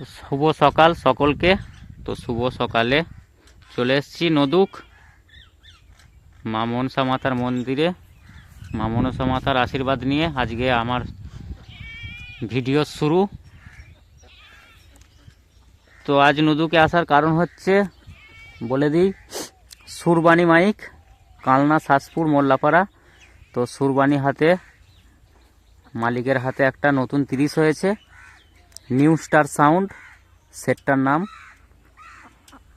তো শুভ সকাল সকলকে। তো শুভ সকালে চলে এসেছি নদুক। মা মনসা মাতার মন্দিরে। মা মনসা মাতার আশীর্বাদ নিয়ে আজকে আমার ভিডিও শুরু। তো আজ নদুকে আসার কারণ হচ্ছে, বলে দিই সুরবানি মাইক, কালনা শাসপুর মোল্লাপাড়া। তো সুরবাণী হাতে, মালিকের হাতে একটা নতুন তিরিশ হয়েছে। নিউ স্টার সাউন্ড, সেটটার নাম।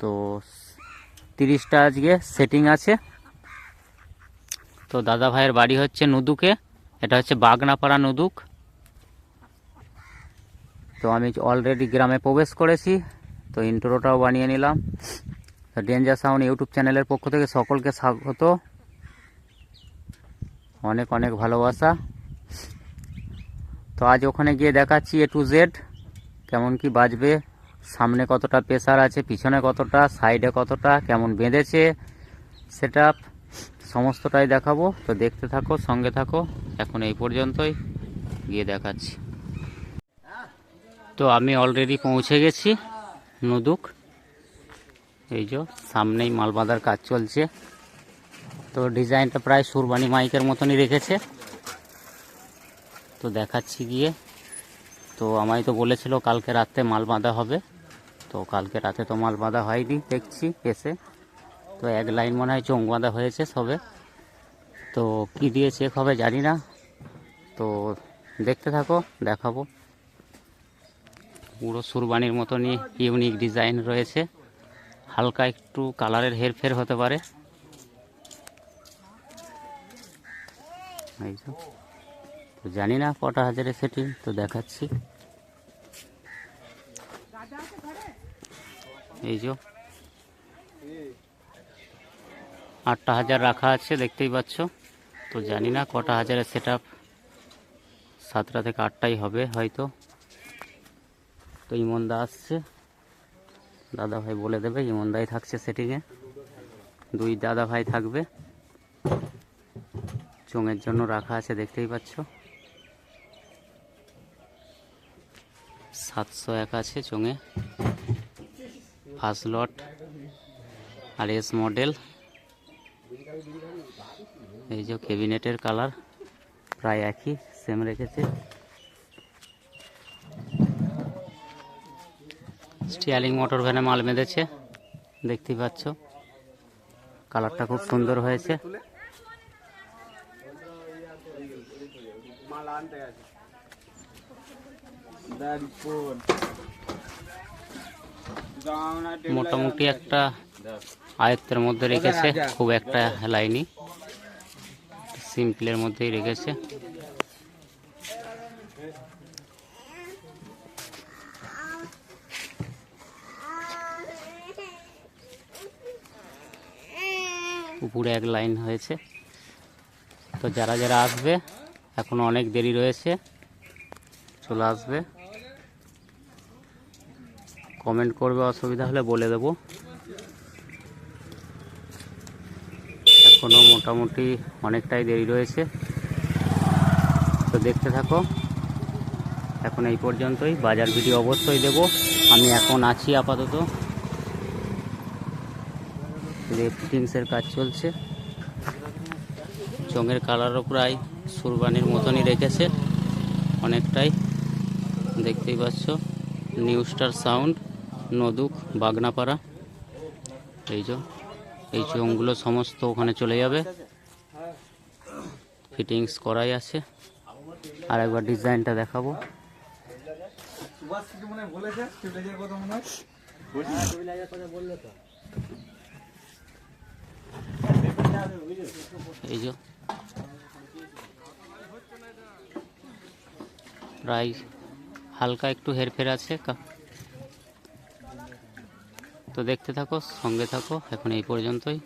তো তিরিশটা আজকে সেটিং আছে। তো দাদা ভাইয়ের বাড়ি হচ্ছে নুদুকে, এটা হচ্ছে বাগনাপাড়া নুদুক। তো আমি অলরেডি গ্রামে প্রবেশ করেছি, তো ইন্ট্রোটাও বানিয়ে নিলাম। ডেঞ্জার সাউন্ড ইউটিউব চ্যানেলের পক্ষ থেকে সকলকে স্বাগত। অনেক অনেক ভালোবাসা। তো আজ ওখানে গিয়ে দেখাচ্ছি এ টু জেড কেমন কি বাজবে, সামনে কতটা প্রেসার আছে, পিছনে কতটা সাইডে কতটা, কেমন বেঁধেছে সেটা সমস্তটাই দেখাবো। তো দেখতে থাকো, সঙ্গে থাকো। এখন এই পর্যন্তই, গিয়ে দেখাচ্ছি। তো আমি অলরেডি পৌঁছে গেছি, নদুক। এই যে, সামনেই মাল কাজ চলছে। তো ডিজাইনটা প্রায় সুরবানি মাইকের মতনই রেখেছে। তো দেখাচ্ছি গিয়ে। তো আমায় তো বলেছিল কালকে রাতে মাল বাঁধা হবে। তো কালকে রাতে তো মাল বাঁধা হয়নি, দেখছি এসে। তো এক লাইন মনে হয় চোখ বাঁধা হয়েছে সবে। তো কি দিয়ে চেক হবে জানি না। তো দেখতে থাকো, দেখাবো। পুরো সুরবানির মতনই ইউনিক ডিজাইন রয়েছে। হালকা একটু কালারের হেরফের হতে পারে। তো। জানি না কটা হাজারে সেটিং তো দেখাচ্ছি। এই যে। আটটা হাজার রাখা আছে, দেখতেই পাচ্ছ। তো জানি না কটা হাজারের সেট আপ সাতটা থেকে আটটাই হবে হয়তো। তো ইমনদা আসছে। দাদা ভাই বলে দেবে ইমনদাই থাকছে সেটিংয়ে দুই দাদা ভাই থাকবে। চোঙের জন্য রাখা আছে, দেখতেই পাচ্ছ। সাতশো এক আছে চোঙে। First lot R S model. এই যে ক্যাবিনেটের কালার প্রায় একই সেম রেখেছে। স্টিয়ারিং মোটর ভ্যানে মাল বেঁধেছে দেখতেই পাচ্ছ। কালারটা খুব সুন্দর হয়েছে। মোটামুটি একটা আয়ত্তের মধ্যে রেখেছে, খুব একটা হেলায়নি। সিম্পলের মধ্যেই রেখেছে। উপরে এক লাইন হয়েছে। তো যারা যারা আসবে, এখনও অনেক দেরি রয়েছে, চলে আসবে। কমেন্ট করবে, অসুবিধা হলে বলে দেবো। এখনও মোটামুটি অনেকটাই দেরি রয়েছে। তো দেখতে থাকো। এখন এই পর্যন্তই। বাজার ভিডিও অবশ্যই দেব। আমি এখন আছি আপাতত। ফিটিংসের কাজ চলছে। চোঙের কালারও প্রায় সুরবানির মতনই রেখেছে। অনেকটাই। দেখতেই পাচ্ছ। New star sound. Naduk, Bagnapara. এই যে, এই চোঙগুলো সমস্ত ওখানে চলে যাবে। ফিটিংস করাই আছে। আর একবার ডিজাইনটা দেখাবো। এই যে, প্রায় হালকা একটু হেরফের আছে। তো দেখতে থাকো সঙ্গে থাকো এখন এই পর্যন্তই।